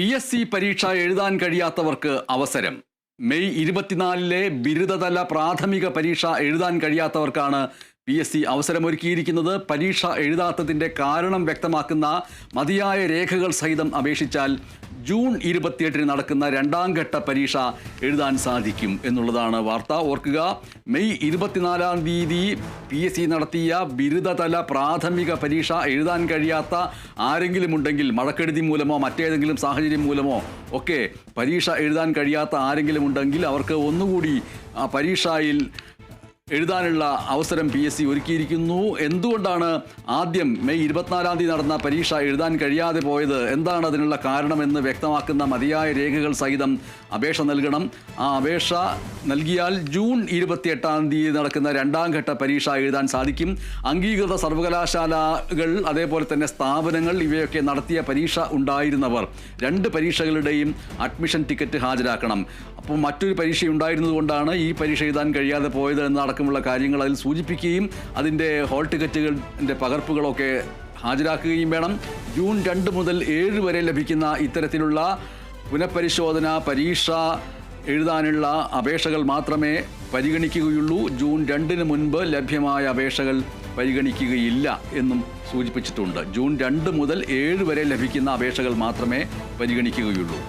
P S C പരീക്ഷ എഴുതാൻ കഴിയാത്തവർക്ക് അവസരം. മെയ് ഇരുപത്തിനാലിലെ ബിരുദതല പ്രാഥമിക പരീക്ഷ എഴുതാൻ കഴിയാത്തവർക്കാണ് പി എസ് സി അവസരമൊരുക്കിയിരിക്കുന്നത്. പരീക്ഷ എഴുതാത്തതിന്റെ കാരണം വ്യക്തമാക്കുന്ന മതിയായ രേഖകൾ സഹിതം അപേക്ഷിച്ചാൽ ജൂൺ ഇരുപത്തിയെട്ടിന് നടക്കുന്ന രണ്ടാം ഘട്ട പരീക്ഷ എഴുതാൻ സാധിക്കും എന്നുള്ളതാണ് വാർത്ത. ഓർക്കുക മെയ് ഇരുപത്തിനാലാം തീയതി പി എസ് സി നടത്തിയ ബിരുദതല പ്രാഥമിക പരീക്ഷ എഴുതാൻ കഴിയാത്ത ആരെങ്കിലും ഉണ്ടെങ്കിൽ മഴക്കെടുതി മൂലമോ മറ്റേതെങ്കിലും സാഹചര്യം മൂലമോ ഒക്കെ പരീക്ഷ എഴുതാൻ കഴിയാത്ത ആരെങ്കിലും ഉണ്ടെങ്കിൽ അവർക്ക് ഒന്നുകൂടി ആ പരീക്ഷയിൽ എഴുതാനുള്ള അവസരം പി എസ് സി ഒരുക്കിയിരിക്കുന്നു. എന്തുകൊണ്ടാണ് ആദ്യം മെയ് ഇരുപത്തിനാലാം തീയതി നടന്ന പരീക്ഷ എഴുതാൻ കഴിയാതെ പോയത്? എന്താണ് അതിനുള്ള കാരണമെന്ന് വ്യക്തമാക്കുന്ന മതിയായ രേഖകൾ സഹിതം അപേക്ഷ നൽകണം. ആ അപേക്ഷ നൽകിയാൽ ജൂൺ ഇരുപത്തിയെട്ടാം തീയതി നടക്കുന്ന രണ്ടാം ഘട്ട പരീക്ഷ എഴുതാൻ സാധിക്കും. അംഗീകൃത സർവകലാശാലകൾ അതേപോലെ തന്നെ സ്ഥാപനങ്ങൾ ഇവയൊക്കെ നടത്തിയ പരീക്ഷ ഉണ്ടായിരുന്നവർ രണ്ട് പരീക്ഷകളുടെയും അഡ്മിഷൻ ടിക്കറ്റ് ഹാജരാക്കണം. അപ്പോൾ മറ്റൊരു പരീക്ഷ ഉണ്ടായിരുന്നതുകൊണ്ടാണ് ഈ പരീക്ഷ എഴുതാൻ കഴിയാതെ പോയത് എന്നടക്കമുള്ള കാര്യങ്ങൾ അതിൽ സൂചിപ്പിക്കുകയും അതിന്റെ ഹോൾ ടിക്കറ്റുകളുടെ പകർപ്പുകളൊക്കെ ഹാജരാക്കുകയും വേണം. ജൂൺ രണ്ട് മുതൽ ഏഴ് വരെ ലഭിക്കുന്ന ഇത്തരത്തിലുള്ള പുനഃപരിശോധന പരീക്ഷ എഴുതാനുള്ള അപേക്ഷകൾ മാത്രമേ പരിഗണിക്കുകയുള്ളൂ. ജൂൺ രണ്ടിന് മുൻപ് ലഭ്യമായ അപേക്ഷകൾ പരിഗണിക്കുകയില്ല എന്നും സൂചിപ്പിച്ചിട്ടുണ്ട്. ജൂൺ രണ്ട് മുതൽ ഏഴ് വരെ ലഭിക്കുന്ന അപേക്ഷകൾ മാത്രമേ പരിഗണിക്കുകയുള്ളൂ.